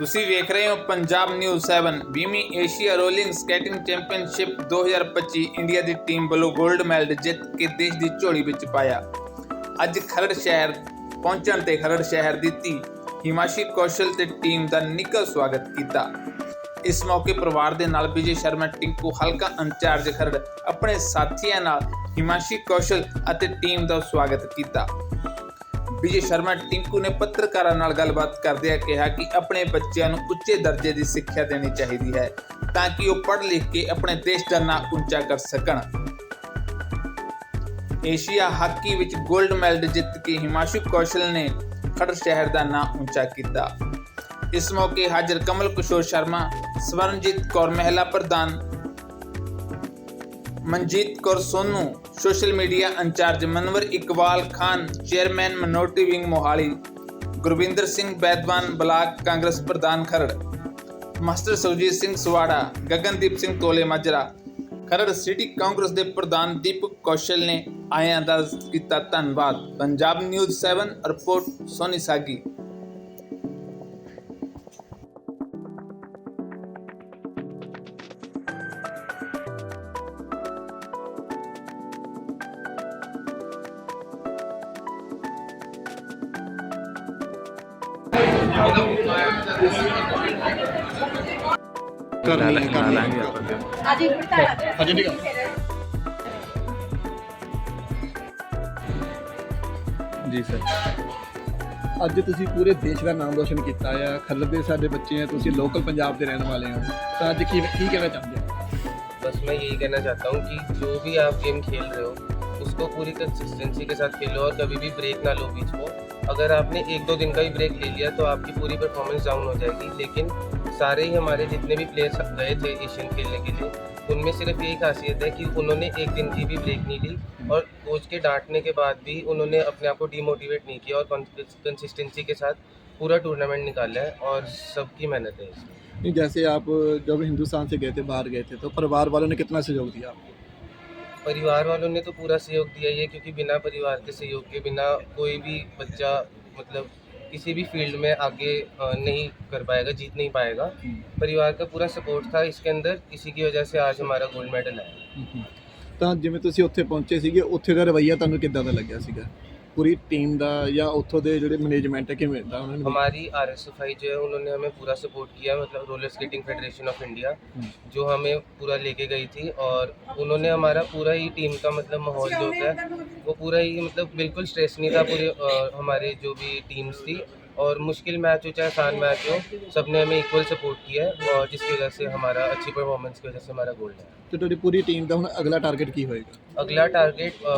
ਤੁਸੀਂ ਵੇਖ ਰਹੇ ਹੋ Punjab news 7 ਵੀਮੀ Asia rolling skating championship 2025 India ਦੀ ਟੀਮ ਵੱਲੋਂ 골ਡ ਮੈਡਲ ਜਿੱਤ ਕੇ ਦੇਸ਼ ਦੀ ਝੋਲੀ ਵਿੱਚ ਪਾਇਆ। ਅੱਜ ਖਰੜ ਸ਼ਹਿਰ ਪਹੁੰਚਣ ਤੇ ਖਰੜ ਸ਼ਹਿਰ ਦੀ ਧੀ ਹਿਮਾਸ਼ੀ ਕੌਸ਼ਲ ਤੇ ਟੀਮ ਦਾ ਨਿੱਘਾ ਸਵਾਗਤ ਕੀਤਾ। ਇਸ ਮੌਕੇ ਪਰਿਵਾਰ ਦੇ ਨਾਲ ਵਿਜੇ ਸ਼ਰਮਾ, ਟਿੰਕੂ ਹਲਕਾ ਇੰਚਾਰਜ ਖਰੜ ਆਪਣੇ ਸਾਥੀਆਂ ਨਾਲ ਹਿਮਾਸ਼ੀ ਕੌਸ਼ਲ ਅਤੇ ਟੀਮ ਦਾ ਸਵਾਗਤ ਕੀਤਾ। ਵਿਜੇ ਸ਼ਰਮਾ ਟਿੰਕੂ ਨੇ ਪੱਤਰਕਾਰਾਂ ਨਾਲ ਗੱਲਬਾਤ ਕਰਦਿਆਂ ਕਿਹਾ ਕਿ ਆਪਣੇ ਬੱਚਿਆਂ ਨੂੰ ਉੱਚੇ ਦਰਜੇ ਦੀ ਸਿੱਖਿਆ ਦੇਣੀ ਚਾਹੀਦੀ ਹੈ ਤਾਂ ਕਿ ਉਹ ਪੜ੍ਹ ਲਿਖ ਕੇ ਆਪਣੇ ਦੇਸ਼ ਦਾ ਨਾਂ ਉੱਚਾ ਕਰ ਸਕਣ। ਏਸ਼ੀਆ ਹਾਕੀ ਵਿੱਚ 골ਡ ਮੈਡਲ ਜਿੱਤ ਕੇ ਹਿਮਾਸ਼ੂ ਕੌਸ਼ਲ ਨੇ ਖੜ ਸ਼ਹਿਰ ਦਾ ਨਾਂ ਉੱਚਾ ਕੀਤਾ। ਇਸ ਮੌਕੇ ਹਾਜ਼ਰ ਕਮਲ ਕਿਸ਼ੋਰ ਸ਼ਰਮਾ, ਸਵਰਨਜੀਤ ਕੌਰ ਮਹਿਲਾ ਪ੍ਰਧਾਨ, Manjit Kaur Sonu social media incharge Manwar Iqbal Khan, chairman minority wing Mohali, Gurwinder Singh Baidwan, block Congress ਪ੍ਰਧਾਨ ਖਰੜ, ਮਾਸਟਰ ਸੁਰਜੀਤ ਸਿੰਘ ਸਵਾੜਾ, ਗਗਨਦੀਪ ਸਿੰਘ ਤੋਲੇ ਮਾਜਰਾ, ਖਰੜ ਸਿਟੀ ਕਾਂਗਰਸ ਦੇ ਪ੍ਰਧਾਨ ਦੀਪਕ ਕੌਸ਼ਲ ਨੇ ਆਇਆਂ ਦਾ ਕੀਤਾ ਧੰਨਵਾਦ। Punjab news 7 report Soni Sagi. ਕਰਨੀ ਹੈ ਕਰਨੀ ਹੈ ਅਜੇ ਬਿਠਾ ਅਜੇ ਠੀਕ ਜੀ ਸਰ ਅੱਜ ਤੁਸੀਂ ਪੂਰੇ ਦੇਸ਼ ਦਾ ਨਾਮ ਰੋਸ਼ਨ ਕੀਤਾ ਹੈ ਖਰੜ ਦੇ ਸਾਡੇ ਬੱਚੇ ਆ ਤੁਸੀਂ ਲੋਕਲ ਪੰਜਾਬ ਦੇ ਰਹਿਣ ਵਾਲੇ ਹੋ ਤਾਂ ਅੱਜ ਕੀ ਕੀ ਕਹਿਣਾ ਚਾਹੁੰਦੇ ਹੋ बस मैं यही कहना चाहता हूँ कि जो भी आप गेम खेल रहे हो उसको पूरी कंसिस्टेंसी के साथ खेलो और कभी भी ब्रेक ना लो बीच में अगर आपने एक दो दिन का भी ब्रेक ले लिया तो आपकी पूरी परफॉर्मेंस डाउन हो जाएगी लेकिन सारे ही हमारे जितने भी प्लेयर्स गए थे एशियन खेलने के लिए उनमें सिर्फ़ यही खासियत है कि उन्होंने एक दिन की भी ब्रेक नहीं ली और कोच के डांटने के बाद भी उन्होंने अपने आप को डीमोटिवेट नहीं किया और कंसिस्टेंसी के साथ पूरा टूर्नामेंट निकाला है और सबकी मेहनत है इसमें। जैसे आप जब हिंदुस्तान से गए थे बाहर गए थे तो परिवार वालों ने कितना सहयोग दिया आपको? परिवार वालों ने तो पूरा सहयोग दिया ही है क्योंकि बिना परिवार के सहयोग के बिना कोई भी बच्चा मतलब किसी भी फील्ड में आगे अ, नहीं कर पाएगा जीत नहीं पाएगा परिवार का पूरा सपोर्ट था इसके अंदर इसी की वजह से आज हमारा गोल्ड मेडल है ਤਾਂ ਜਿਵੇਂ ਤੁਸੀਂ ਉੱਥੇ ਪਹੁੰਚੇ ਸੀਗੇ ਉੱਥੇ ਦਾ ਰਵੱਈਆ ਤੁਹਾਨੂੰ ਕਿੱਦਾਂ ਦਾ ਲੱਗਿਆ ਸੀਗਾ पूरी टीम का या उतों के जोड़े मैनेजमेंट है किमें दा उन्होंने हमारी आर एस एफ आई जो है उन्होंने हमें पूरा सपोर्ट किया मतलब roller skating federation of India जो हमें पूरा लेके गई थी और उन्होंने हमारा पूरा ही टीम का मतलब माहौल जो होता है वो पूरा ही मतलब बिल्कुल स्ट्रेस नहीं था पूरे अ, हमारे जो भी टीम्स थी और मुश्किल मैच हो चाहे आसान मैच हो सबने हमें इक्वल सपोर्ट किया है और जिसकी वजह से हमारा अच्छी परफॉर्मेंस की वजह से हमारा गोल्ड है ਤੇ ਤੁਹਾਡੀ ਪੂਰੀ ਟੀਮ ਦਾ ਹੁਣ ਅਗਲਾ ਟਾਰਗੇਟ ਕੀ ਹੋਏਗਾ अगला टारगेट अ,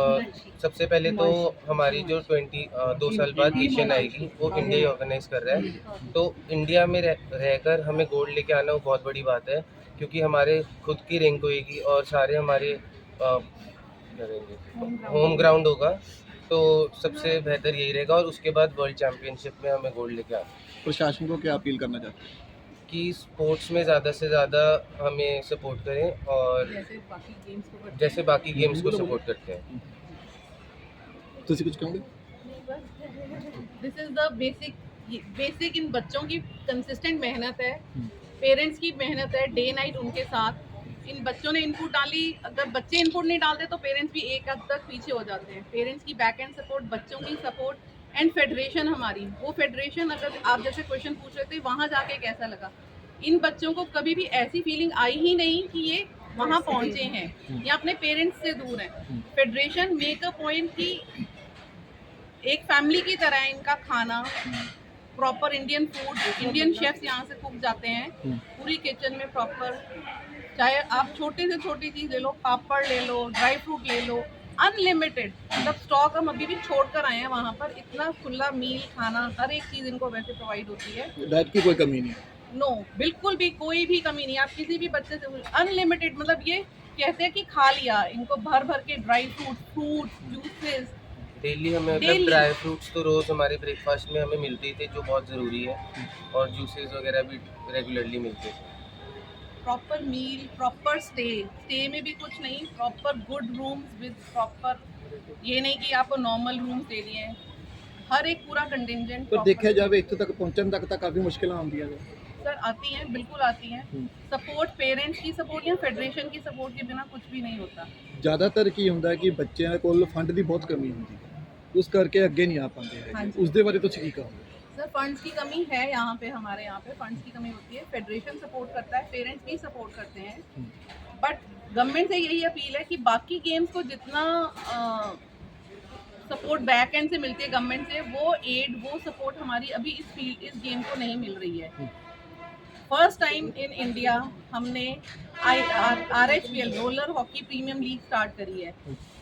सबसे पहले तो हमारी जो 20 अ, दो साल बाद एशियन आएगी वो इंडिया ही ऑर्गेनाइज कर रहा है तो इंडिया में रह, रहकर हमें गोल्ड लेके आना वो बहुत बड़ी बात है क्योंकि हमारे खुद की रैंक होएगी और सारे हमारे अ, क्या कहेंगे, होम ग्राउंड होगा तो सबसे बेहतर यही रहेगा और उसके बाद वर्ल्ड चैम्पियनशिप में हमें गोल्ड लेके आना। प्रशासन को क्या अपील करना चाहते हैं? कि स्पोर्ट्स में ज़्यादा से ज़्यादा हमें सपोर्ट करें और जैसे बाकी गेम्स को सपोर्ट करते हैं। तुम कुछ कहोगे? This is the basic basic इन बच्चों की कंसिस्टेंट मेहनत है। हम्म। पेरेंट्स की मेहनत है डे नाइट उनके साथ। इन बच्चों ने इनपुट डाली। अगर बच्चे इनपुट नहीं डालते तो पेरेंट्स भी एक हद तक पीछे हो जाते हैं। पेरेंट्स की बैक एंड सपोर्ट बच्चों की सपोर्ट एंड फेडरेशन हमारी। वो फेडरेशन अगर आप जैसे क्वेश्चन पूछ रहे थे वहाँ जाके कैसा लगा? इन बच्चों को कभी भी ऐसी फीलिंग आई ही नहीं कि ये वहाँ पहुँचे हैं। या अपने पेरेंट्स से दूर हैं। फेडरेशन मेक अ पॉइंट की एक फैमिली की तरह है इनका खाना। Proper Indian food Indian chefs यहाँ से कुक जाते हैं। पूरी किचन में प्रॉपर चाहे आप छोटी से छोटी चीज़ ले लो पापड़ ले लो ड्राई फ्रूट ले लो अनलिमिटेड मतलब स्टॉक हम अभी भी छोड़ कर आए हैं वहाँ पर। इतना खुला मील खाना हर एक चीज़ इनको वैसे प्रोवाइड होती है। डाइट की कोई कमी नहीं है। नो बिल्कुल भी कोई भी कमी नहीं आप किसी भी बच्चे से अनलिमिटेड मतलब ये कहते हैं कि खा लिया इनको भर भर के dry fruit fruit juices daily हमें मतलब ड्राई फ्रूट्स तो रोज़ हमारे ब्रेकफास्ट में हमें मिलते थे जो बहुत ज़रूरी है। और जूसेस वगैरह भी रेगुलरली मिलते थे। Proper meal proper stay stay में भी कुछ नहीं proper good rooms with proper ये नहीं कि आपको नॉर्मल रूम्स दे दिए हैं हर एक पूरा कंटिजेंट ਪਰ ਦੇਖਿਆ ਜਾਵੇ ਇੱਥੇ ਤੱਕ ਪਹੁੰਚਣ ਤੱਕ ਤਾਂ ਕਾਫੀ ਮੁਸ਼ਕਿਲਾਂ ਆਉਂਦੀਆਂ ਨੇ सर आती हैं बिल्कुल आती हैं हम्म। सपोर्ट पेरेंट्स की सपोर्ट या फेडरेशन की सपोर्ट के बिना कुछ भी नहीं होता ਜ਼ਿਆਦਾਤਰ ਕੀ ਹੁੰਦਾ ਹੈ ਕਿ ਬੱਚਿਆਂ ਕੋਲ ਫੰਡ ਦੀ ਬਹੁਤ ਕਮੀ ਹੁੰਦੀ ਹੈ ਉਸ ਕਰਕੇ ਅੱਗੇ ਨਹੀਂ ਆ ਪਾਉਂਦੇ ਹੈਗੇ ਹਾਂਜੀ। ਉਸ ਦੇ ਬਾਰੇ ਤੁਸੀਂ ਕੀ ਕਹੋਗੇ सर फंड्स की कमी है यहाँ पे हमारे यहाँ पे। फंड्स की कमी होती है। फेडरेशन सपोर्ट करता है पेरेंट्स भी सपोर्ट करते हैं। बट गवर्नमेंट से यही अपील है कि बाकी गेम्स को जितना सपोर्ट बैक एंड से मिलती है गवर्नमेंट से वो एड वो सपोर्ट हमारी अभी इस फ़ील्ड इस गेम को नहीं मिल रही है। फ़र्स्ट टाइम इन इंडिया हमने I R H P L roller hockey premium league start करी है।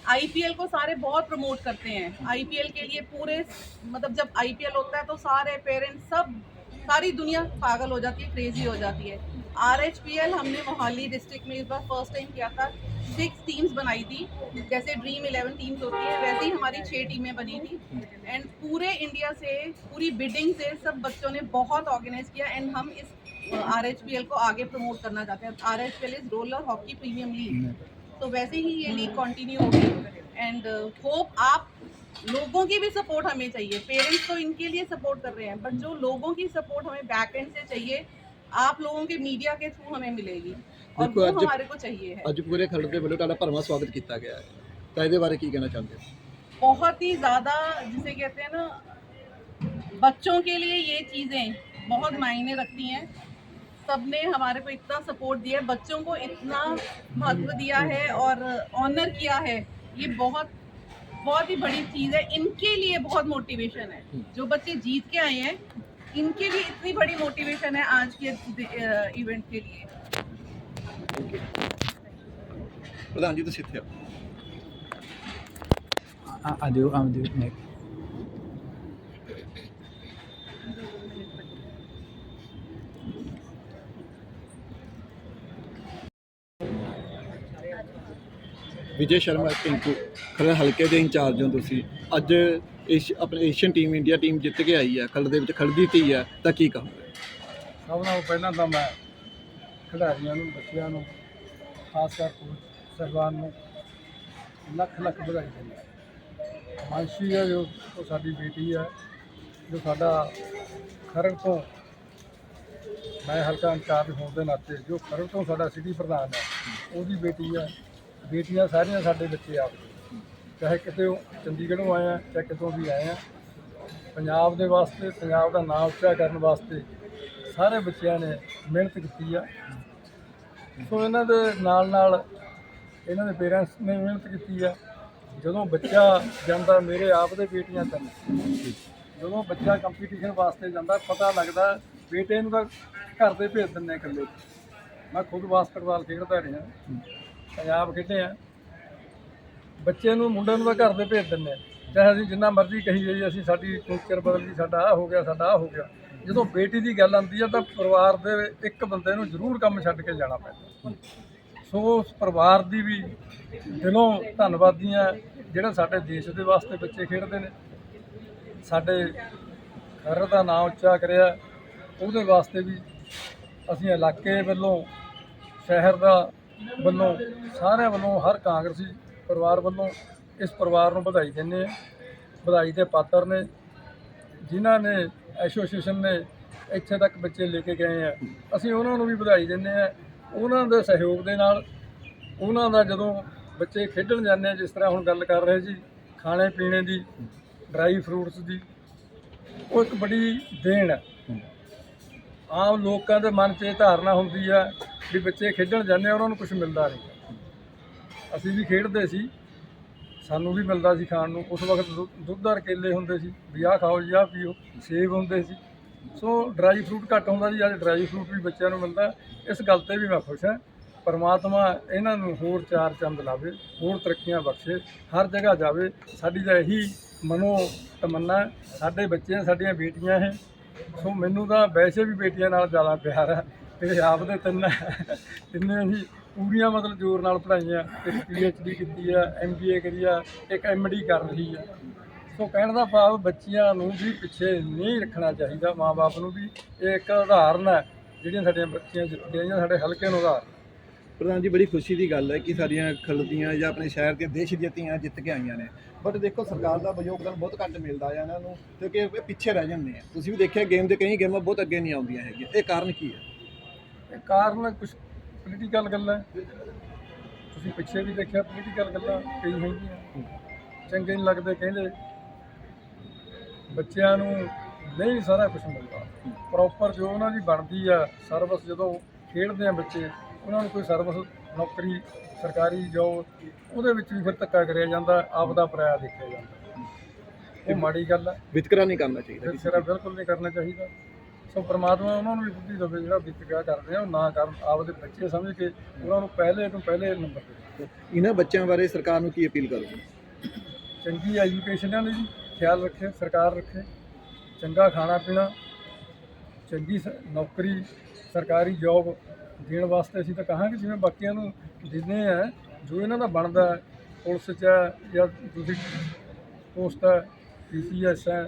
आईपीएल को सारे बहुत प्रमोट करते हैं। आईपीएल के लिए पूरे मतलब जब आईपीएल होता है तो सारे पेरेंट्स सब, सारी दुनिया पागल हो जाती है क्रेजी हो जाती है। आर एच पी एल हमने मोहाली डिस्ट्रिक्ट में इस बार फ़र्स्ट टाइम किया था। सिक्स टीम्स बनाई थी। जैसे ड्रीम इलेवन टीम्स होती है, वैसे ही हमारी छः टीमें बनी थी। एंड पूरे इंडिया से, पूरी बिडिंग से सब बच्चों ने बहुत ऑर्गेनाइज किया। एंड हम इस आर एच पी एल को आगे प्रमोट करना चाहते हैं। R H P L is roller hockey premium league तो वैसे ही ये लीग कंटिन्यू होगी एंड होप आप लोगों की भी सपोर्ट हमें चाहिए पेरेंट्स तो इनके लिए सपोर्ट कर रहे हैं बट जो लोगों की सपोर्ट हमें बैक एंड से चाहिए आप लोगों के मीडिया के थ्रू हमें मिलेगी और देखो, वो आज- हमारे को चाहिए है ਅੱਜ ਪੂਰੇ ਖਰੜ ਦੇ ਵੱਲੋਂ ਤੁਹਾਡਾ ਭਰਵਾਂ ਸਵਾਗਤ ਕੀਤਾ ਗਿਆ ਹੈ ਤਾਂ ਇਹਦੇ ਬਾਰੇ ਕੀ ਕਹਿਣਾ ਚਾਹੁੰਦੇ ਹੋ बहुत ही ज़्यादा जिसे कहते हैं ना बच्चों के लिए ये चीज़ें बहुत मायने रखती हैं सबने हमारे को इतना सपोर्ट दिया है बच्चों को इतना महत्व दिया है और ऑनर किया है ये बहुत बहुत ही बड़ी चीज़ है इनके लिए बहुत मोटिवेशन है जो बच्चे जीत के आए हैं इनके लिए इतनी बड़ी मोटिवेशन है आज के इवेंट के लिए ਪ੍ਰਧਾਨ ਜੀ ਤੁਸੀਂ ਇੱਥੇ ਆਓ ਆ ਦਿਓ ਆ ਦਿਓ ਵਿਜੇ ਸ਼ਰਮਾ ਪਿੰਕੂ ਖਰੜ ਹਲਕੇ ਦੇ ਇੰਚਾਰਜ ਹੋ ਤੁਸੀਂ। ਅੱਜ ਏਸ਼ ਆਪਣੇ ਏਸ਼ੀਅਨ ਟੀਮ ਇੰਡੀਆ ਟੀਮ ਜਿੱਤ ਕੇ ਆਈ ਹੈ, ਖਰੜ ਦੇ ਵਿੱਚ ਖੜਦੀ ਧੀ ਹੈ, ਤਾਂ ਕੀ ਕਹੋਗੇ? ਸਭ ਨਾਲੋਂ ਪਹਿਲਾਂ ਤਾਂ ਮੈਂ ਖਿਡਾਰੀਆਂ ਨੂੰ, ਬੱਚਿਆਂ ਨੂੰ, ਖਾਸ ਕਰ ਕੋਚ ਸਹਿਬਾਨ ਨੂੰ ਲੱਖ ਲੱਖ ਵਧਾਈ ਦਿੰਦਾ ਮਾਨਸ਼ੀ ਹੈ ਜੋ, ਉਹ ਸਾਡੀ ਬੇਟੀ ਹੈ, ਜੋ ਸਾਡਾ ਖਰੜ ਤੋਂ ਮੈਂ ਹਲਕਾ ਇੰਚਾਰਜ ਹੋਣ ਦੇ ਨਾਤੇ, ਜੋ ਖਰੜ ਤੋਂ ਸਾਡਾ ਸਿਟੀ ਪ੍ਰਧਾਨ ਹੈ, ਉਹਦੀ ਬੇਟੀ ਹੈ। ਬੇਟੀਆਂ ਸਾਰੀਆਂ ਸਾਡੇ ਬੱਚੇ ਆਪ ਦੇ। ਚਾਹੇ ਕਿਤੇ ਉਹ ਚੰਡੀਗੜ੍ਹੋਂ ਆਏ ਆ, ਚਾਹੇ ਕਿਤੋਂ ਵੀ ਆਏ ਆ, ਪੰਜਾਬ ਦੇ ਵਾਸਤੇ, ਪੰਜਾਬ ਦਾ ਨਾਮ ਉੱਚਾ ਕਰਨ ਵਾਸਤੇ ਸਾਰੇ ਬੱਚਿਆਂ ਨੇ ਮਿਹਨਤ ਕੀਤੀ ਆ। ਸੋ ਇਹਨਾਂ ਦੇ ਨਾਲ ਨਾਲ ਇਹਨਾਂ ਦੇ ਪੇਰੈਂਟਸ ਨੇ ਮਿਹਨਤ ਕੀਤੀ ਆ। ਜਦੋਂ ਬੱਚਾ ਜਾਂਦਾ ਮੇਰੇ ਆਪ ਦੇ ਬੇਟੀਆਂ ਤਨ ਜਦੋਂ ਬੱਚਾ ਕੰਪੀਟੀਸ਼ਨ ਵਾਸਤੇ ਜਾਂਦਾ, ਪਤਾ ਲੱਗਦਾ ਬੇਟੇ ਨੂੰ ਤਾਂ ਘਰ ਦੇ ਭੇਜ ਦਿੰਦੇ ਆ ਇਕੱਲੇ। ਮੈਂ ਖੁਦ ਬਾਸਕਟਬਾਲ ਖੇਡਦਾ ਰਿਹਾ। ਪੰਜਾਬ ਖੇਡਿਆ ਬੱਚੇ ਨੂੰ ਮੁੰਡੇ ਨੂੰ ਤਾਂ ਘਰ ਦੇ ਭੇਜ ਦਿੰਦੇ ਆ। ਚਾਹੇ ਅਸੀਂ ਜਿੰਨਾ ਮਰਜ਼ੀ ਕਹੀ ਜਾਈਏ, ਅਸੀਂ ਸਾਡੀ ਟੀਚਰ ਬਦਲ ਗਈ ਸਾਡਾ ਆ ਹੋ ਗਿਆ, ਸਾਡਾ ਆ ਹੋ ਗਿਆ। ਜਦੋਂ ਬੇਟੀ ਦੀ ਗੱਲ ਆਉਂਦੀ ਆ, ਤਾਂ ਪਰਿਵਾਰ ਦੇ ਇੱਕ ਬੰਦੇ ਨੂੰ ਜ਼ਰੂਰ ਕੰਮ ਛੱਡ ਕੇ ਜਾਣਾ ਪੈਂਦਾ। ਸੋ ਉਸ ਪਰਿਵਾਰ ਦੀ ਵੀ ਦਿਲੋਂ ਧੰਨਵਾਦੀ ਆ ਜਿਹੜਾ ਸਾਡੇ ਦੇਸ਼ ਦੇ ਵਾਸਤੇ ਬੱਚੇ ਖੇਡਦੇ ਨੇ। ਸਾਡੇ ਘਰ ਦਾ ਨਾਮ ਉੱਚਾ ਕਰਿਆ, ਉਹਦੇ ਵਾਸਤੇ ਵੀ ਅਸੀਂ ਇਲਾਕੇ ਵੱਲੋਂ ਸ਼ਹਿਰ ਦਾ ਵੱਲੋਂ, ਸਾਰਿਆਂ ਵੱਲੋਂ, ਹਰ ਕਾਂਗਰਸੀ ਪਰਿਵਾਰ ਵੱਲੋਂ ਇਸ ਪਰਿਵਾਰ ਨੂੰ ਵਧਾਈ ਦਿੰਦੇ ਹਾਂ। ਵਧਾਈ ਦੇ ਪਾਤਰ ਨੇ, ਜਿਨ੍ਹਾਂ ਨੇ ਐਸੋਸੀਏਸ਼ਨ ਨੇ ਇੱਥੇ ਤੱਕ ਬੱਚੇ ਲੈ ਕੇ ਗਏ ਆ। ਅਸੀਂ ਉਹਨਾਂ ਨੂੰ ਵੀ ਵਧਾਈ ਦਿੰਦੇ ਆ ਉਹਨਾਂ ਦੇ ਸਹਿਯੋਗ ਦੇ ਨਾਲ, ਉਹਨਾਂ ਦਾ ਜਦੋਂ ਬੱਚੇ ਖੇਡਣ ਜਾਂਦੇ ਆ, ਜਿਸ ਤਰ੍ਹਾਂ ਹੁਣ ਗੱਲ ਕਰ ਰਹੇ ਜੀ, ਖਾਣੇ ਪੀਣੇ ਦੀ, ਡਰਾਈ ਫਰੂਟਸ ਦੀ, ਉਹ ਇੱਕ ਬੜੀ ਦੇਣ ਹੈ ਆਮ ਲੋਕਾਂ ਦੇ ਮਨ 'ਚ ਇਹ ਧਾਰਨਾ ਹੁੰਦੀ ਆ ਵੀ ਬੱਚੇ ਖੇਡਣ ਜਾਂਦੇ ਆ, ਉਹਨਾਂ ਨੂੰ ਕੁਝ ਮਿਲਦਾ ਨਹੀਂ। ਅਸੀਂ ਵੀ ਖੇਡਦੇ ਸੀ, ਸਾਨੂੰ ਵੀ ਮਿਲਦਾ ਸੀ ਖਾਣ ਨੂੰ। ਉਸ ਵਕਤ ਦੁ- ਦੁੱਧਦਾਰ ਕੇਲੇ ਹੁੰਦੇ ਸੀ, ਵੀ ਆਹ ਖਾਓ ਜੀ, ਆਹ ਪੀਓ, ਸੇਬ ਹੁੰਦੇ ਸੀ। ਸੋ ਡਰਾਈ ਫਰੂਟ ਘੱਟ ਹੁੰਦਾ ਜੀ ਅੱਜ ਡਰਾਈ ਫਰੂਟ ਵੀ ਬੱਚਿਆਂ ਨੂੰ ਮਿਲਦਾ। ਇਸ ਗੱਲ ਤੇ ਵੀ ਮੈਂ ਖੁਸ਼ ਹਾਂ, ਪਰਮਾਤਮਾ ਇਹਨਾਂ ਨੂੰ ਹੋਰ ਚਾਰ ਚੰਦ ਲਾਵੇ, ਹੋਰ ਤਰੱਕੀਆਂ ਬਖਸ਼ੇ, ਹਰ ਜਗ੍ਹਾ ਜਾਵੇ। ਸਾਡੀ ਤਾਂ ਇਹੀ ਮਨੋ ਤਮੰਨਾ ਸਾਡੇ ਬੱਚੇ, ਸਾਡੀਆਂ ਬੇਟੀਆਂ ਹੈ ਸੋ ਮੈਨੂੰ ਤਾਂ ਵੈਸੇ ਵੀ ਬੇਟੀਆਂ ਨਾਲ ਜ਼ਿਆਦਾ ਪਿਆਰ ਹੈ ਮੇਰੇ ਆਪ ਦੇ ਤਿੰਨ ਤਿੰਨੇ ਅਸੀਂ ਪੂਰੀਆਂ ਮਤਲਬ ਜ਼ੋਰ ਨਾਲ ਪੜ੍ਹਾਈਆਂ, ਇੱਕ ਪੀ ਐਚ ਡੀ ਕੀਤੀ ਆ ਐਮ ਬੀ ਏ ਕਰੀ ਆ, ਇੱਕ ਐਮ ਡੀ ਕਰ ਰਹੀ ਆ। ਸੋ ਕਹਿਣ ਦਾ ਭਾਵ ਬੱਚਿਆਂ ਨੂੰ ਵੀ ਪਿੱਛੇ ਨਹੀਂ ਰੱਖਣਾ ਚਾਹੀਦਾ ਮਾਪੇ ਨੂੰ ਵੀ ਇਹ ਇੱਕ ਉਦਾਹਰਨ ਹੈ ਜਿਹੜੀਆਂ ਸਾਡੀਆਂ ਬੱਚੀਆਂ ਜਿੱਤੀਆਂ ਜਾਂ ਸਾਡੇ ਹਲਕੇ ਨੂੰ ਉਦਾਹਰਨ ਪ੍ਰਧਾਨ ਜੀ, ਬੜੀ ਖੁਸ਼ੀ ਦੀ ਗੱਲ ਹੈ ਕਿ ਸਾਡੀਆਂ ਖਲਦੀਆਂ ਜਾਂ ਆਪਣੇ ਸ਼ਹਿਰ ਦੀਆਂ ਦੇਸ਼ ਦੀਆਂ ਧੀਆਂ ਜਿੱਤ ਕੇ ਆਈਆਂ ਨੇ। ਬਟ ਦੇਖੋ ਸਰਕਾਰ ਦਾ ਯੋਗਦਾਨ ਬਹੁਤ ਘੱਟ ਮਿਲਦਾ ਆ ਇਹਨਾਂ ਨੂੰ, ਕਿਉਂਕਿ ਇਹ ਪਿੱਛੇ ਰਹਿ ਜਾਂਦੇ ਆ। ਤੁਸੀਂ ਵੀ ਦੇਖਿਆ ਗੇਮ ਦੇ ਕਈ ਗੇਮਾਂ ਬਹੁਤ ਅੱਗੇ ਨਹੀਂ ਆਉਂਦੀਆਂ ਹੈਗੀਆਂ। ਇਹ ਕਾਰਨ ਕੀ ਹੈ? ਇਹ ਕਾਰਨ ਕੁਝ ਪੋਲੀਟੀਕਲ ਗੱਲਾਂ। ਹੈ। ਤੁਸੀਂ ਪਿੱਛੇ ਵੀ ਦੇਖਿਆ ਪੋਲੀਟੀਕਲ ਗੱਲਾਂ ਕਈ ਹੈਗੀਆਂ। ਚੰਗੇ ਨਹੀਂ ਲੱਗਦੇ, ਕਹਿੰਦੇ ਬੱਚਿਆਂ ਨੂੰ ਨਹੀਂ ਸਾਰਾ ਕੁਝ ਮਿਲਦਾ। ਪ੍ਰੋਪਰ ਜੋ ਉਹਨਾਂ ਦੀ ਬਣਦੀ ਆ ਸਰਵਿਸ ਜਦੋਂ ਖੇਡਦੇ ਆ ਬੱਚੇ, ਉਹਨਾਂ ਨੂੰ ਕੋਈ ਸਰਵਿਸ ਨੌਕਰੀ ਸਰਕਾਰੀ ਜੋਬ ਉਹਦੇ ਵਿੱਚ ਵੀ ਫਿਰ ਧੱਕਾ ਕਰਿਆ ਜਾਂਦਾ ਆਪ ਦਾ ਪਰਾਇਆ ਦੇਖਿਆ ਜਾਂਦਾ। ਇਹ ਮਾੜੀ ਗੱਲ ਹੈ। ਵਿਤਕਰਾ ਨਹੀਂ ਕਰਨਾ ਚਾਹੀਦਾ ਸਿਰਾ ਬਿਲਕੁਲ ਨਹੀਂ ਕਰਨਾ ਚਾਹੀਦਾ। ਸੋ ਪ੍ਰਮਾਤਮਾ ਉਹਨਾਂ ਨੂੰ ਵੀ ਬੁੱਧੀ ਦੇਵੇ ਜਿਹੜਾ ਵਿਤਕਰਾ ਕਰਦੇ ਆ ਉਹ ਨਾ ਕਰਨ ਆਪਦੇ ਬੱਚੇ ਸਮਝ ਕੇ ਉਹਨਾਂ ਨੂੰ ਪਹਿਲੇ ਤੋਂ ਪਹਿਲੇ ਨੰਬਰ ਤੇ ਇਹਨਾਂ ਬੱਚਿਆਂ ਬਾਰੇ ਸਰਕਾਰ ਨੂੰ ਕੀ ਅਪੀਲ ਕਰੋਗੇ? ਚੰਗੀ ਐਜੂਕੇਸ਼ਨ ਇਹਨਾਂ ਦੀ ਖਿਆਲ ਰੱਖੇ ਸਰਕਾਰ ਰੱਖੇ ਚੰਗਾ ਖਾਣਾ ਪੀਣਾ ਚੰਗੀ ਨੌਕਰੀ ਸਰਕਾਰੀ ਜੌਬ ਦੇਣ ਵਾਸਤੇ ਅਸੀਂ ਤਾਂ ਕਹਾਂਗੇ ਜਿਵੇਂ ਬਾਕੀਆਂ ਨੂੰ ਦਿੰਦੇ ਆ ਜੋ ਇਹਨਾਂ ਦਾ ਬਣਦਾ ਹੈ, ਪੁਲਿਸ 'ਚ ਹੈ ਜਾਂ ਤੁਸੀਂ ਪੋਸਟ ਹੈ ਪੀਸੀਐਸ ਹੈ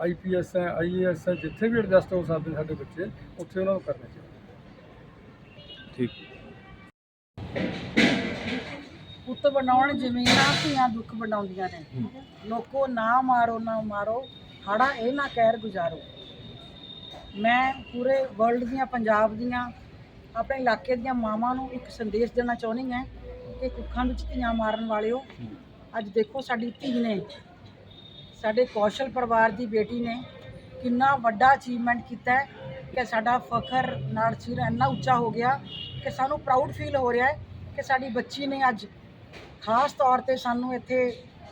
ਆਈਪੀਐਸ ਹੈ ਆਈਏਐਸ ਹੈ ਜਿੱਥੇ ਵੀ ਐਡਜਸਟ ਹੋ ਸਕਦੇ ਸਾਡੇ ਬੱਚੇ ਉੱਥੇ ਉਹਨਾਂ ਨੂੰ ਕਰਨਾ ਚਾਹੀਦਾ। ਠੀਕ। ਪੁੱਤ ਬਣਾਉਣ ਜ਼ਮੀਨਾਂ ਧੀਆਂ ਦੁੱਖ ਬਣਾਉਂਦੀਆਂ ਨੇ। ਲੋਕੋ ਨਾ ਮਾਰੋ ਨਾ ਮਾਰੋ ਹਾੜਾ ਇਹ ਨਾ ਕਹਿਰ ਗੁਜ਼ਾਰੋ। ਮੈਂ ਪੂਰੇ ਵਰਲਡ ਦੀਆਂ ਪੰਜਾਬ ਦੀਆਂ ਆਪਣੇ ਇਲਾਕੇ ਦੀਆਂ ਮਾਵਾਂ ਨੂੰ ਇੱਕ ਸੰਦੇਸ਼ ਦੇਣਾ ਚਾਹੁੰਦੀ ਹਾਂ ਕਿ ਕੁੱਖਾਂ ਵਿੱਚ ਧੀਆਂ ਮਾਰਨ ਵਾਲਿਓ, ਅੱਜ ਦੇਖੋ ਸਾਡੀ ਧੀ ਨੇ, ਸਾਡੇ ਕੌਸ਼ਲ ਪਰਿਵਾਰ ਦੀ ਬੇਟੀ ਨੇ ਕਿੰਨਾ ਵੱਡਾ ਅਚੀਵਮੈਂਟ ਕੀਤਾ ਹੈ ਕਿ ਸਾਡਾ ਫਖਰ ਨਾਲ ਸਿਰ ਇੰਨਾ ਉੱਚਾ ਹੋ ਗਿਆ ਕਿ ਸਾਨੂੰ ਪ੍ਰਾਊਡ ਫੀਲ ਹੋ ਰਿਹਾ ਹੈ ਕਿ ਸਾਡੀ ਬੱਚੀ ਨੇ ਅੱਜ ਖਾਸ ਤੌਰ ਤੇ ਸਾਨੂੰ ਇੱਥੇ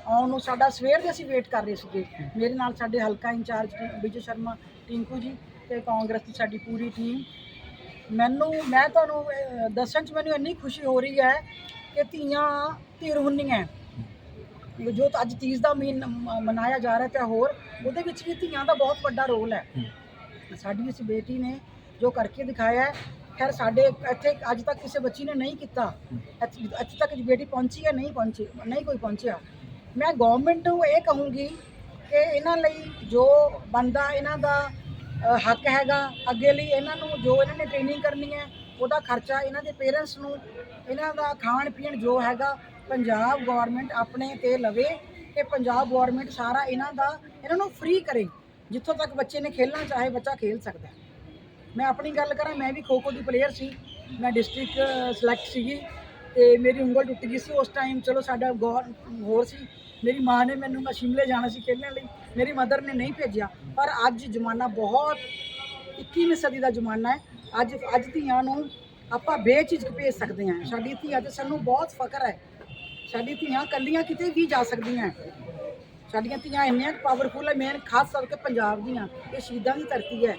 ਆਉਣ ਨੂੰ ਸਾਡਾ ਸਵੇਰ ਦੇ ਅਸੀਂ ਵੇਟ ਕਰ ਰਹੇ ਸੀਗੇ। ਮੇਰੇ ਨਾਲ ਸਾਡੇ ਹਲਕਾ ਇੰਚਾਰਜ ਵਿਜੇ ਸ਼ਰਮਾ, ਟਿੰਕੂ ਜੀ ਤੇ ਕਾਂਗਰਸ ਦੀ ਸਾਡੀ ਪੂਰੀ ਟੀਮ ਮੈਨੂੰ ਮੈਂ ਤੁਹਾਨੂੰ ਅਹ, ਦੱਸਣ 'ਚ ਮੈਨੂੰ ਇੰਨੀ ਖੁਸ਼ੀ ਹੋ ਰਹੀ ਹੈ ਕਿ ਧੀਆਂ ਧੀਰ ਹੁੰਦੀਆਂ ਜੋ ਤਾਂ ਅੱਜ ਤੀਜ ਦਾ ਮਹੀਨ ਮ- ਮਨਾਇਆ ਜਾ ਰਿਹਾ ਤੇ ਹੋਰ ਉਹਦੇ ਵਿੱਚ ਵੀ ਧੀਆਂ ਦਾ ਬਹੁਤ ਵੱਡਾ ਰੋਲ ਹੈ। ਸਾਡੀ ਇਸ ਬੇਟੀ ਨੇ ਜੋ ਕਰਕੇ ਦਿਖਾਇਆ ਹੈ ਖੈਰ ਸਾਡੇ ਇੱਥੇ ਅੱਜ ਤੱਕ ਕਿਸੇ ਬੱਚੀ ਨੇ ਨਹੀਂ ਕੀਤਾ। ਇੱਥੇ ਇੱਥੇ ਤੱਕ ਜੋ ਬੇਟੀ ਪਹੁੰਚੀ ਹੈ ਨਹੀਂ ਪਹੁੰਚੀ ਨਹੀਂ ਕੋਈ ਪਹੁੰਚਿਆ। ਮੈਂ ਗਵਰਨਮੈਂਟ ਨੂੰ ਇਹ ਕਹੂੰਗੀ ਕਿ ਇਹਨਾਂ ਲਈ ਜੋ ਬੰਦਾ ਇਹਨਾਂ ਦਾ ਹੱਕ ਹੈਗਾ। ਅੱਗੇ ਲਈ ਇਹਨਾਂ ਨੂੰ ਜੋ ਇਹਨਾਂ ਨੇ ਟ੍ਰੇਨਿੰਗ ਕਰਨੀ ਹੈ, ਉਹਦਾ ਖਰਚਾ ਇਹਨਾਂ ਦੇ ਪੇਰੈਂਟਸ ਨੂੰ, ਇਹਨਾਂ ਦਾ ਖਾਣ ਪੀਣ ਜੋ ਹੈਗਾ, ਪੰਜਾਬ ਗਵਰਨਮੈਂਟ ਆਪਣੇ ਤੇ ਲਵੇ ਕਿ ਪੰਜਾਬ ਗਵਰਨਮੈਂਟ ਸਾਰਾ ਇਹਨਾਂ ਦਾ, ਇਹਨਾਂ ਨੂੰ ਫ੍ਰੀ ਕਰੇ, ਜਿੱਥੋਂ ਤੱਕ ਬੱਚੇ ਨੇ ਖੇਲਣਾ, ਚਾਹੇ ਬੱਚਾ ਖੇਲ ਸਕਦਾ ਮੈਂ ਆਪਣੀ ਗੱਲ ਕਰਾਂ, ਮੈਂ ਵੀ ਖੋ ਖੋ ਦੀ ਪਲੇਅਰ ਸੀ, ਮੈਂ ਡਿਸਟ੍ਰਿਕਟ ਸਿਲੈਕਟ ਸੀਗੀ। ਤੇ ਮੇਰੀ ਉਂਗਲ ਟੁੱਟ ਗਈ ਸੀ ਉਸ ਟਾਈਮ ਚਲੋ ਸਾਡਾ ਗੌਰ ਹੋਰ ਸੀ। ਮੇਰੀ ਮਾਂ ਨੇ ਮੈਨੂੰ ਮੈਂ ਸ਼ਿਮਲੇ ਜਾਣਾ ਸੀ ਖੇਡਣ ਲਈ। ਮੇਰੀ ਮਦਰ ਨੇ ਨਹੀਂ ਭੇਜਿਆ। ਪਰ ਅੱਜ ਜ਼ਮਾਨਾ ਬਹੁਤ 21ਵੀਂ ਸਦੀ ਦਾ ਜ਼ਮਾਨਾ ਹੈ। ਅੱਜ ਅੱਜ ਧੀਆਂ ਨੂੰ ਆਪਾਂ ਬੇਚਿਜਕ ਭੇਜ ਸਕਦੇ ਹਾਂ। ਸਾਡੀ ਧੀਆਂ ਤੇ ਸਾਨੂੰ ਬਹੁਤ ਫਖਰ ਹੈ। ਸਾਡੀ ਧੀਆਂ ਕੱਲੀਆਂ ਕਿਤੇ ਵੀ ਜਾ ਸਕਦੀਆਂ ਸਾਡੀਆਂ ਧੀਆਂ ਇੰਨੀਆਂ ਪਾਵਰਫੁਲ ਹੈ। ਮੇਨ ਖਾਸ ਕਰਕੇ ਪੰਜਾਬ ਦੀਆਂ। ਇਹ ਸ਼ਹੀਦਾਂ ਦੀ ਧਰਤੀ ਹੈ।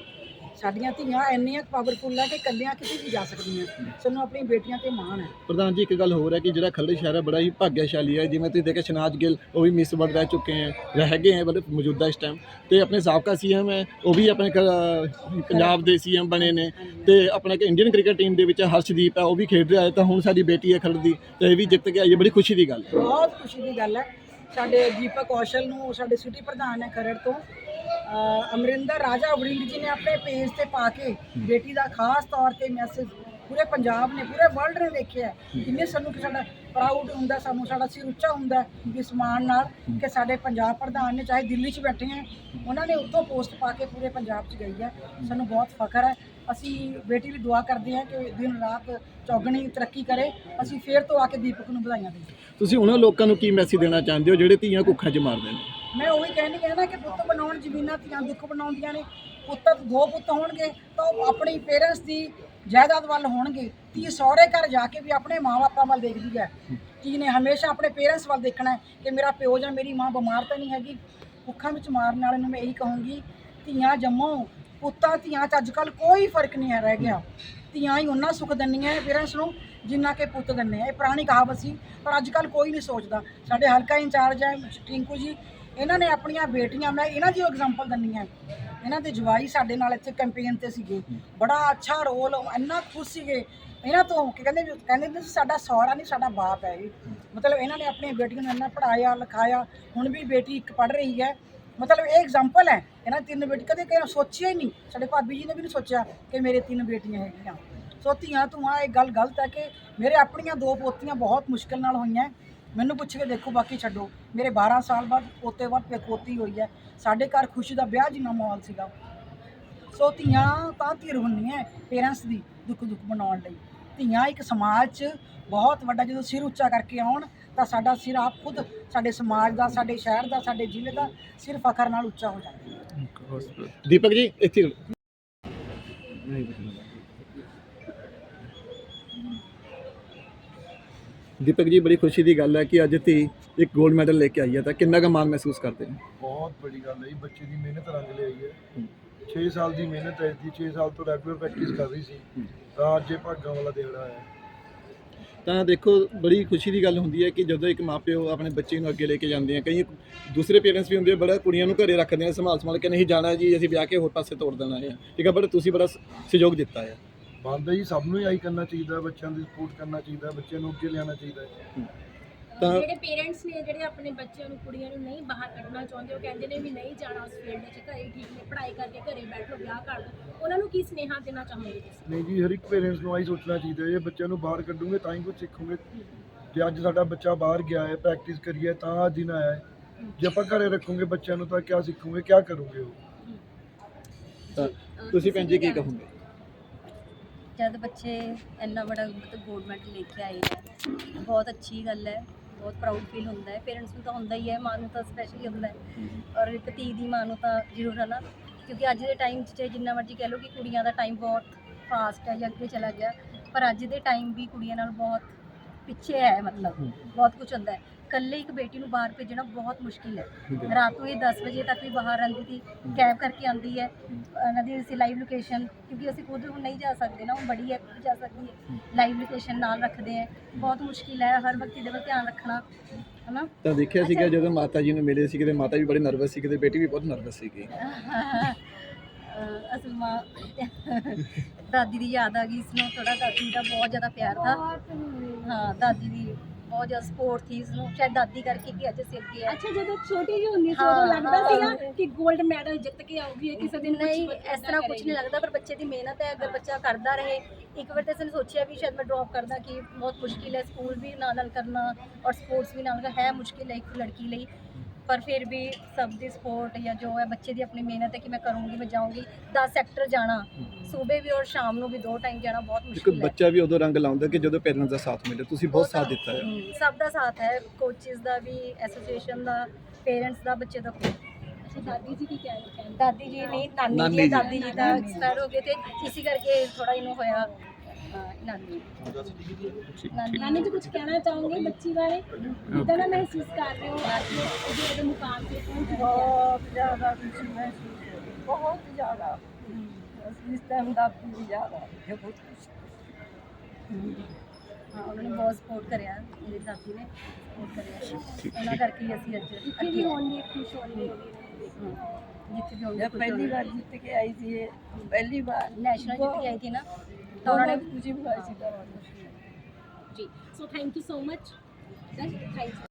ਸਾਡੀਆਂ ਧੀਆਂ ਇੰਨੀਆਂ ਪਾਵਰਫੁਲ ਹੈ ਕਿ ਕੱਲੀਆਂ ਕਿਤੇ ਵੀ ਜਾ ਸਕਦੀਆਂ। ਸਾਨੂੰ ਆਪਣੀ ਬੇਟੀਆਂ ਤੇ ਮਾਣ ਹੈ ਪ੍ਰਧਾਨ ਜੀ ਇੱਕ ਗੱਲ ਹੋਰ ਹੈ ਕਿ ਜਿਹੜਾ ਖਲੜੇ ਸ਼ਹਿਰ ਹੈ ਬੜਾ ਹੀ ਭਾਗਿਆਸ਼ਾਲੀ ਹੈ। ਜਿਵੇਂ ਤੁਸੀਂ ਦੇਖਿਆ ਸ਼ਨਾਜ ਗਿੱਲ ਉਹ ਵੀ ਮਿਸ ਵਰਲਡ ਰਹਿ ਚੁੱਕੇ ਹੈ ਰਹਿ ਹੈ ਮਤਲਬ ਮੌਜੂਦਾ ਇਸ ਟਾਈਮ ਤੇ ਆਪਣੇ ਸਾਬਕਾ ਸੀਐਮ ਹੈ ਉਹ ਵੀ ਆਪਣੇ ਪੰਜਾਬ ਦੇ ਸੀਐਮ ਬਣੇ ਨੇ। ਤੇ ਆਪਣਾ ਕਿ ਇੰਡੀਅਨ ਕ੍ਰਿਕਟ ਟੀਮ ਦੇ ਵਿੱਚ ਹਰਸ਼ਦੀਪ ਹੈ ਉਹ ਵੀ ਖੇਡ ਰਿਹਾ ਹੈ। ਤਾਂ ਹੁਣ ਸਾਡੀ ਬੇਟੀ ਹੈ ਖਲੜ ਦੀ ਤੇ ਇਹ ਵੀ ਜਿੱਤ ਕੇ ਆਈ ਹੈ। ਬੜੀ ਖੁਸ਼ੀ ਦੀ ਗੱਲ ਹੈ। ਬਹੁਤ ਖੁਸ਼ੀ ਦੀ ਗੱਲ ਹੈ। ਸਾਡੇ ਦੀਪਕ ਕੌਸ਼ਲ ਨੂੰ ਸਾਡੇ ਸਿਟੀ ਪ੍ਰਧਾਨ ਹੈ ਖਰੜ ਤੋਂ ਅਮਰਿੰਦਰ ਰਾਜਾ ਵੜਿੰਗ ਜੀ ਨੇ ਆਪਣੇ ਪੇਜ ਤੇ ਪਾ ਕੇ ਬੇਟੀ ਦਾ ਖਾਸ ਤੌਰ ਤੇ ਮੈਸੇਜ ਪੂਰੇ ਪੰਜਾਬ ਨੇ, ਪੂਰੇ ਵਰਲਡ ਨੇ ਦੇਖਿਆ ਹੈ। ਕਿੰਨੇ ਸਾਨੂੰ ਕਿ ਸਾਡਾ ਪ੍ਰਾਊਡ ਹੁੰਦਾ, ਸਾਨੂੰ ਸਾਡਾ ਸਿਰ ਉੱਚਾ ਹੁੰਦਾ ਹੈ ਇਸ ਮਾਣ ਨਾਲ ਕਿ ਸਾਡੇ ਪੰਜਾਬ ਪ੍ਰਧਾਨ ਨੇ ਚਾਹੇ ਦਿੱਲੀ 'ਚ ਬੈਠੇ ਹੈ, ਉਹਨਾਂ ਨੇ ਉੱਥੋਂ ਪੋਸਟ ਪਾ ਕੇ ਪੂਰੇ ਪੰਜਾਬ 'ਚ ਗਈ ਹੈ ਸਾਨੂੰ ਬਹੁਤ ਫਖਰ ਹੈ ਅਸੀਂ ਬੇਟੀ ਲਈ ਦੁਆ ਕਰਦੇ ਹਾਂ ਕਿ ਦਿਨ ਰਾਤ ਚੌਗਣੀ ਤਰੱਕੀ ਕਰੇ। ਅਸੀਂ ਫੇਰ ਤੋਂ ਆ ਕੇ ਦੀਪਕ ਨੂੰ ਵਧਾਈਆਂ ਦੇਈਏ। ਤੁਸੀਂ ਉਹਨਾਂ ਲੋਕਾਂ ਨੂੰ ਕੀ ਮੈਸੇਜ ਦੇਣਾ ਚਾਹੁੰਦੇ ਹੋ ਜਿਹੜੇ ਧੀਆਂ ਕੁੱਖਾਂ 'ਚ ਮਾਰਦੇ ਨੇ? ਮੈਂ ਉਹੀ ਕਹਿੰਦੀ ਹਾਂ ਨਾ ਕਿ ਪੁੱਤ ਬਣਾਉਣ ਜ਼ਮੀਨਾਂ ਧੀਆਂ ਦੁੱਖ ਬਣਾਉਂਦੀਆਂ ਨੇ। ਪੁੱਤ ਦੋ ਪੁੱਤ ਹੋਣਗੇ ਤਾਂ ਉਹ ਆਪਣੀ ਪੇਰੈਂਟਸ ਦੀ ਜਾਇਦਾਦ ਵੱਲ ਹੋਣਗੇ। ਧੀ ਸਹੁਰੇ ਘਰ ਜਾ ਕੇ ਵੀ ਆਪਣੇ ਮਾਂ-ਬਾਪਾਂ ਵੱਲ ਦੇਖਦੀ ਹੈ। ਧੀ ਨੇ ਹਮੇਸ਼ਾ ਆਪਣੇ ਪੇਰੈਂਟਸ ਵੱਲ ਦੇਖਣਾ ਹੈ ਕਿ ਮੇਰਾ ਪਿਓ ਜਾਂ ਮੇਰੀ ਮਾਂ ਬਿਮਾਰ ਤਾਂ ਨਹੀਂ ਹੈਗੀ। ਭੁੱਖਾਂ ਵਿੱਚ ਮਾਰਨ ਵਾਲੇ ਨੂੰ ਮੈਂ ਇਹੀ ਕਹੂੰਗੀ ਧੀਆਂ ਜੰਮੋ ਪੁੱਤਾਂ, ਧੀਆਂ 'ਚ ਅੱਜ ਅੱਜਕੱਲ ਕੋਈ ਫ਼ਰਕ ਨਹੀਂ ਹੈ ਰਹਿ ਗਿਆ ਧੀਆਂ ਹੀ ਉਹਨਾਂ ਸੁੱਖ ਦਿੰਦੀਆਂ ਪੇਰੈਂਟਸ ਨੂੰ ਜਿੰਨਾ ਕਿ ਪੁੱਤ ਦਿੰਦੇ ਆ। ਇਹ ਪੁਰਾਣੀ ਕਹਾਵਤ ਸੀ, ਪਰ ਅੱਜ ਅੱਜਕੱਲ ਕੋਈ ਨਹੀਂ ਸੋਚਦਾ। ਸਾਡੇ ਹਲਕਾ ਇੰਚਾਰਜ ਹੈ ਟਿੰਕੂ ਜੀ, ਇਹਨਾਂ ਨੇ ਆਪਣੀਆਂ ਬੇਟੀਆਂ, ਮੈਂ ਇਹਨਾਂ ਦੀ ਐਗਜ਼ਾਮਪਲ ਦਿੰਨੀ ਆ ਇਹਨਾਂ ਦੇ ਜਵਾਈ ਸਾਡੇ ਨਾਲ ਇੱਥੇ ਕੈਂਪੇਨ ਤੇ ਸੀਗੇ। ਬੜਾ ਅੱਛਾ ਰੋਲ ਇੰਨਾ ਖੁਸ਼ ਸੀਗੇ। ਇਹਨਾਂ ਤੋਂ ਕਿ ਕਹਿੰਦੇ ਵੀ- ਕਹਿੰਦੇ ਵੀ ਸਾਡਾ ਸਹੁਰਾ ਨਹੀਂ, ਸਾਡਾ ਬਾਪ ਹੈ ਇਹ। ਮਤਲਬ ਇਹਨਾਂ ਨੇ ਆਪਣੀਆਂ ਬੇਟੀਆਂ ਨੂੰ ਇੰਨਾ ਪੜਾਇਆ ਲਿਖਾਇਆ। ਹੁਣ ਵੀ ਬੇਟੀ ਇੱਕ ਪੜ ਰਹੀ ਹੈ। ਮਤਲਬ ਇਹ ਐਗਜ਼ਾਮਪਲ ਹੈ, ਇਹਨਾਂ ਦੀ ਤਿੰਨ ਬੇਟੀ, ਕਦੇ ਕਿਸੇ ਸੋਚਿਆ ਹੀ ਨਹੀਂ, ਸਾਡੇ ਭਾਬੀ ਜੀ ਨੇ ਵੀ ਨਹੀਂ ਸੋਚਿਆ ਕਿ ਮੇਰੇ ਤਿੰਨ ਬੇਟੀਆਂ ਹੈਗੀਆਂ। ਸੋ ਧੀਆਂ ਧੂਆਂ, ਇਹ ਗੱਲ ਗਲਤ ਹੈ ਕਿ ਮੇਰੇ ਆਪਣੀਆਂ ਦੋ ਪੋਤੀਆਂ ਬਹੁਤ ਮੁਸ਼ਕਲ ਨਾਲ ਹੋਈਆਂ। ਮੈਨੂੰ ਪੁੱਛ ਕੇ ਦੇਖੋ, ਬਾਕੀ ਛੱਡੋ। ਮੇਰੇ 12 ਸਾਲ ਬਾਅਦ ਪੋਤੇ ਬਾਅਦ ਪੋਤੀ ਹੋਈ ਹੈ। ਸਾਡੇ ਘਰ ਖੁਸ਼ੀ ਦਾ ਵਿਆਹ ਜਿੰਨਾ ਮਾਹੌਲ ਸੀਗਾ। ਸੋ ਧੀਆਂ ਤਾਂ ਧੀਰ ਹੁੰਦੀਆਂ ਪੇਰੈਂਟਸ ਦੀ ਦੁੱਖ ਦੁੱਖ ਮਨਾਉਣ ਲਈ। ਧੀਆਂ ਇੱਕ ਸਮਾਜ 'ਚ ਬਹੁਤ ਵੱਡਾ ਜਦੋਂ ਸਿਰ ਉੱਚਾ ਕਰਕੇ ਆਉਣ ਤਾਂ ਸਾਡਾ ਸਿਰ ਆਪ ਖੁਦ ਸਾਡੇ ਸਮਾਜ ਦਾ ਸਾਡੇ ਸ਼ਹਿਰ ਦਾ ਸਾਡੇ ਜ਼ਿਲ੍ਹੇ ਦਾ ਸਿਰ ਫਖਰ ਨਾਲ ਉੱਚਾ ਹੋ ਜਾਂਦਾ ਹੈ। ਦੀਪਕ ਜੀ ਇੱਥੇ। ਦੀਪਕ ਜੀ ਬੜੀ ਖੁਸ਼ੀ ਦੀ ਗੱਲ ਹੈ ਕਿ ਅੱਜ ਧੀ ਇੱਕ 골ਡ ਮੈਡਲ ਲੈ ਕੇ ਆਈ ਹੈ ਤਾਂ ਕਿੰਨਾ ਕੁ ਮਾਣ ਮਹਿਸੂਸ ਕਰਦੇ ਨੇ? ਬਹੁਤ ਬੜੀ ਗੱਲ ਹੈ ਜੀ ਬੱਚੇ ਦੀ ਮਿਹਨਤ ਰੰਗ ਲਿਆਈ ਹੈ। 6 ਸਾਲ ਦੀ ਮਿਹਨਤ ਹੈ ਜੀ 6 ਸਾਲ ਤੋਂ ਰੈਗੂਲਰ ਪ੍ਰੈਕਟਿਸ ਕਰ ਰਹੀ ਸੀ ਤਾਂ ਅੱਜ ਇਹ ਭਾਗਾਂ ਵਾਲਾ ਦਿਨ ਆਇਆ ਤਾਂ ਦੇਖੋ ਬੜੀ ਖੁਸ਼ੀ ਦੀ ਗੱਲ ਹੁੰਦੀ ਹੈ ਕਿ ਜਦੋਂ ਇੱਕ ਮਾਪਿਓ ਆਪਣੇ ਬੱਚੇ ਨੂੰ ਅੱਗੇ ਲੈ ਕੇ ਜਾਂਦੇ ਆ ਕਈ ਦੂਸਰੇ ਪੇਰੈਂਟਸ ਵੀ ਹੁੰਦੇ ਆ ਬੜਾ ਕੁੜੀਆਂ ਨੂੰ ਘਰੇ ਰੱਖਦੇ ਆ ਸੰਭਾਲ ਸੰਭਾਲ ਕੇ ਨਹੀਂ ਜਾਣਾ ਜੀ ਅਸੀਂ ਵਿਆਹ ਕੇ ਹੋਰ ਪਾਸੇ ਤੋੜ ਦੇਣਾ ਹੈ। ਠੀਕ ਹੈ ਬਟ ਤੁਸੀਂ ਬੜਾ ਸਹਿਯੋਗ ਦਿੱਤਾ ਹੈ। ਬੰਦਾ ਜੀ ਸਭ ਨੂੰ ਹੀ ਆਈ ਕਰਨਾ ਚਾਹੀਦਾ ਹੈ, ਬੱਚਿਆਂ ਦੀ ਸਪੋਰਟ ਕਰਨਾ ਚਾਹੀਦਾ ਹੈ, ਬੱਚਿਆਂ ਨੂੰ ਅੱਗੇ ਲਿਆਉਣਾ ਚਾਹੀਦਾ ਹੈ। ਤਾਂ ਜਿਹੜੇ ਪੇਰੈਂਟਸ ਨੇ ਜਿਹੜੇ ਆਪਣੇ ਬੱਚਿਆਂ ਨੂੰ ਕੁੜੀਆਂ ਨੂੰ ਨਹੀਂ ਬਾਹਰ ਕੱਢਣਾ ਚਾਹੁੰਦੇ ਉਹ ਕਹਿੰਦੇ ਨੇ ਵੀ ਨਹੀਂ ਜਾਣਾ ਉਸ ਫੀਲਡ 'ਚ ਘਰੇ ਠੀਕ ਨੇ ਪੜ੍ਹਾਈ ਕਰਕੇ ਘਰੇ ਬੈਠੋ ਵਿਆਹ ਕਰ ਦੋ ਉਹਨਾਂ ਨੂੰ ਕੀ ਸੁਨੇਹਾ ਦੇਣਾ ਚਾਹੋਗੇ ਤੁਸੀਂ? ਨਹੀਂ ਜੀ ਹਰ ਇੱਕ ਪੇਰੈਂਟਸ ਨੂੰ ਆਈ ਸੋਚਣਾ ਚਾਹੀਦਾ ਹੈ ਜੇ ਬੱਚਿਆਂ ਨੂੰ ਬਾਹਰ ਕੱਢੂਗੇ ਤਾਂ ਹੀ ਕੁਝ ਸਿੱਖੂਗੇ। ਜੇ ਅੱਜ ਸਾਡਾ ਬੱਚਾ ਬਾਹਰ ਗਿਆ ਹੈ ਪ੍ਰੈਕਟਿਸ ਕਰੀਏ ਤਾਂ ਆਹ ਦਿਨ ਆਇਆ ਹੈ। ਜੇ ਆਪਾਂ ਘਰੇ ਰੱਖੂਗੇ ਬੱਚਿਆਂ ਨੂੰ ਤਾਂ ਕੀ ਸਿੱਖੂਗੇ ਕੀ ਕਰੂਗੇ ਉਹ? ਤਾਂ ਤੁਸੀਂ ਭੈਣ ਜੀ ਕੀ ਕਹੋਗੇ? ਜਦ ਬੱਚੇ ਇੰਨਾ ਬੜਾ ਮਤਲਬ ਗੋਲਡ ਮੈਡਲ ਲੈ ਕੇ ਆਏ ਹੈ ਬਹੁਤ ਅੱਛੀ ਗੱਲ ਹੈ। ਬਹੁਤ ਪ੍ਰਾਊਡ ਫੀਲ ਹੁੰਦਾ ਹੈ। ਪੇਰੈਂਟਸ ਨੂੰ ਤਾਂ ਹੁੰਦਾ ਹੀ ਹੈ ਮਾਂ ਨੂੰ ਤਾਂ ਸਪੈਸ਼ਲੀ ਹੁੰਦਾ ਹੈ। ਔਰ ਇੱਕ ਧੀ ਦੀ ਮਾਂ ਨੂੰ ਤਾਂ ਜ਼ਰੂਰ ਹੈ ਨਾ। ਕਿਉਂਕਿ ਅੱਜ ਦੇ ਟਾਈਮ 'ਚ ਚਾਹੇ ਜਿੰਨਾ ਮਰਜ਼ੀ ਕਹਿ ਲਓ ਕਿ ਕੁੜੀਆਂ ਦਾ ਟਾਈਮ ਬਹੁਤ ਫਾਸਟ ਹੈ ਜਾਂ ਅੱਗੇ ਚਲਾ ਗਿਆ ਪਰ ਅੱਜ ਦੇ ਟਾਈਮ ਵੀ ਕੁੜੀਆਂ ਨਾਲ ਬਹੁਤ ਪਿੱਛੇ ਹੈ ਮਤਲਬ ਬਹੁਤ ਕੁਝ ਹੁੰਦਾ ਹੈ। ਇਕੱਲੇ ਇੱਕ ਬੇਟੀ ਨੂੰ ਬਾਹਰ ਭੇਜਣਾ ਬਹੁਤ ਮੁਸ਼ਕਿਲ ਹੈ। ਰਾਤ ਨੂੰ ਇਹ 10 ਵਜੇ ਤੱਕ ਵੀ ਬਾਹਰ ਰਹਿੰਦੀ ਸੀ ਕੈਬ ਕਰਕੇ ਆਉਂਦੀ ਹੈ। ਉਹਨਾਂ ਦੀ ਅਸੀਂ ਲਾਈਵ ਲੋਕੇਸ਼ਨ ਕਿਉਂਕਿ ਅਸੀਂ ਖੁਦ ਹੁਣ ਨਹੀਂ ਜਾ ਸਕਦੇ ਨਾ ਉਹ ਬੜੀ ਹੈ ਜਾ ਸਕਦੀ ਹੈ। ਲਾਈਵ ਲੋਕੇਸ਼ਨ ਨਾਲ ਰੱਖਦੇ ਹੈ। ਬਹੁਤ ਮੁਸ਼ਕਿਲ ਹੈ ਹਰ ਵਕਤ ਇਹਦੇ ਵੱਲ ਧਿਆਨ ਰੱਖਣਾ ਹਨਾ? ਤਾਂ ਦੇਖਿਆ ਸੀਗਾ ਜਦੋਂ ਮਾਤਾ ਜੀ ਨੂੰ ਮਿਲੇ ਸੀ ਕਿਤੇ ਮਾਤਾ ਵੀ ਬੜੇ ਨਰਵਸ ਸੀ ਕਿਤੇ ਬੇਟੀ ਵੀ ਬਹੁਤ ਨਰਵਸ ਸੀਗੀ। ਅਸਲ ਮਾਂ ਦਾਦੀ ਦੀ ਯਾਦ ਆ ਗਈ ਇਸ ਨੂੰ ਥੋੜਾ ਦਾਦੀ ਦਾ ਬਹੁਤ ਜ਼ਿਆਦਾ ਪਿਆਰ ਥਾ। ਹਾਂ ਦਾਦੀ ਦੀ ਬਹੁਤ ਜ਼ਿਆਦਾ ਸਪੋਰਟ ਥੀ ਇਸ ਨੂੰ ਸ਼ਾਇਦ ਦਾਦੀ ਕਰਕੇ ਕਿ ਅੱਜ ਅਸੀਂ ਅੱਗੇ ਅੱਛਾ ਜਦੋਂ ਛੋਟੀ ਜਿਹੀ ਹੁੰਦੀ ਸੀ ਹਾਂ, ਉਦੋਂ ਲੱਗਦਾ ਹਾਂ। ਸੀਗਾ ਕਿ 골ਡ ਮੈਡਲ ਜਿੱਤ ਕੇ ਆਊਗੀ ਕਿਸੇ ਦਿਨ ਨਹੀਂ ਇਸ ਤਰ੍ਹਾਂ ਕੁਝ। ਨਹੀਂ ਲੱਗਦਾ ਪਰ ਬੱਚੇ ਦੀ ਮਿਹਨਤ ਹੈ ਅਗਰ ਬੱਚਾ ਕਰਦਾ ਰਹੇ ਇੱਕ ਵਾਰ ਤਾਂ ਇਸਨੇ ਸੋਚਿਆ ਵੀ ਸ਼ਾਇਦ ਮੈਂ ਡ੍ਰੌਪ ਕਰਦਾ ਕਿ ਬਹੁਤ ਮੁਸ਼ਕਿਲ ਹੈ ਸਕੂਲ ਵੀ ਨਾਲ ਨਾਲ ਕਰਨਾ ਔਰ ਸਪੋਰਟਸ ਵੀ ਨਾਲ ਨਾਲ ਹੈ ਮੁਸ਼ਕਿਲ ਹੈ ਇੱਕ ਲੜਕੀ ਲਈ ਪਰ ਫਿਰ ਵੀ ਸਭ ਦੀ ਸਪੋਰਟ ਜਾਂ ਜੋ ਹੈ ਬੱਚੇ ਦੀ ਆਪਣੀ ਮਿਹਨਤ ਹੈ ਕਿ ਮੈਂ ਕਰੂੰਗੀ ਮੈਂ ਜਾਊਂਗੀ। 10 ਸੈਕਟਰ ਜਾਣਾ ਸਵੇਰ ਵੀ ਔਰ ਸ਼ਾਮ ਨੂੰ ਵੀ ਦੋ ਟਾਈਮ ਜਾਣਾ ਬਹੁਤ ਮੁਸ਼ਕਿਲ ਹੈ। ਬੱਚਾ ਵੀ ਉਦੋਂ ਰੰਗ ਲਾਉਂਦਾ ਕਿ ਜਦੋਂ ਪੇਰੈਂਟਸ ਦਾ ਸਾਥ ਮਿਲੇ ਤੁਸੀਂ ਬਹੁਤ ਸਾਥ ਦਿੱਤਾ ਹੈ। ਹਮ, ਸਭ ਦਾ ਸਾਥ ਹੈ ਕੋਚਿਸ ਦਾ ਵੀ ਐਸੋਸੀਏਸ਼ਨ ਦਾ ਪੇਰੈਂਟਸ ਦਾ ਬੱਚੇ ਦਾ ਦਾਦੀ ਜੀ ਕੀ ਕਹਿ ਰਹੇ ਦਾਦੀ ਜੀ ਨਹੀਂ ਨਾਨੀ ਜੀ। ਦਾਦੀ ਜੀ ਤਾਂ ਐਕਸਪਾਇਰ ਹੋ ਗਏ ਤੇ ਇਸੇ ਕਰਕੇ ਥੋੜਾ ਇਹਨੂੰ ਹੋਇਆ ਅਹ, ਨਾਨੀ ਨਾਨੀ ਨਾਨੀ ਜੀ ਕੁਝ ਕਹਿਣਾ ਚਾਹੋਗੇ ਬੱਚੀ ਬਾਰੇ ਕਿਦਾਂ ਦਾ ਮਹਿਸੂਸ ਕਰ ਰਹੇ ਹੋ ਅੱਜ ਉਹਦੇ ਉਹਦੇ ਮੁਕਾਮ ਤੇ ਪਹੁੰਚ ਗਈ ਹੈ ਬਹੁਤ ਜ਼ਿਆਦਾ ਖੁਸ਼ੀ ਮਹਿਸੂਸ ਹੋ ਰਹੀ ਹੈ, ਬਹੁਤ ਜ਼ਿਆਦਾ ਇਸ ਟਾਈਮ ਦਾ ਵੀ ਜ਼ਿਆਦਾ ਹੈ ਬਹੁਤ ਖੁਸ਼ੀ ਹਾਂ ਉਹਨਾਂ ਨੇ ਬਹੁਤ ਸਪੋਰਟ ਕਰਿਆ ਮੇਰੀ ਦਾਦੀ ਨੇ ਸਪੋਰਟ ਕਰਿਆ ਉਹਨਾਂ ਕਰਕੇ ਹੀ ਅਸੀਂ ਅੱਜ ਜਿੱਥੇ ਵੀ ਹੋਣਗੇ ਖੁਸ਼ ਹੋਣਗੇ। ਹਾਂ, ਜਿੱਥੇ ਵੀ ਹੋਣਗੇ ਮੈਂ ਪਹਿਲੀ ਵਾਰ ਜਿੱਤ ਕੇ ਆਈ ਸੀ ਇਹ ਪਹਿਲੀ ਵਾਰ। ਨੈਸ਼ਨਲ ਜਿੱਤ ਕੇ ਆਈ ਥੀ ਨਾ? ਤਾਂ ਉਹਨਾਂ ਨੇ ਬਹੁਤ ਖੁਸ਼ੀ ਹੋਈ ਸੀ ਜੀ so thank you so much thank you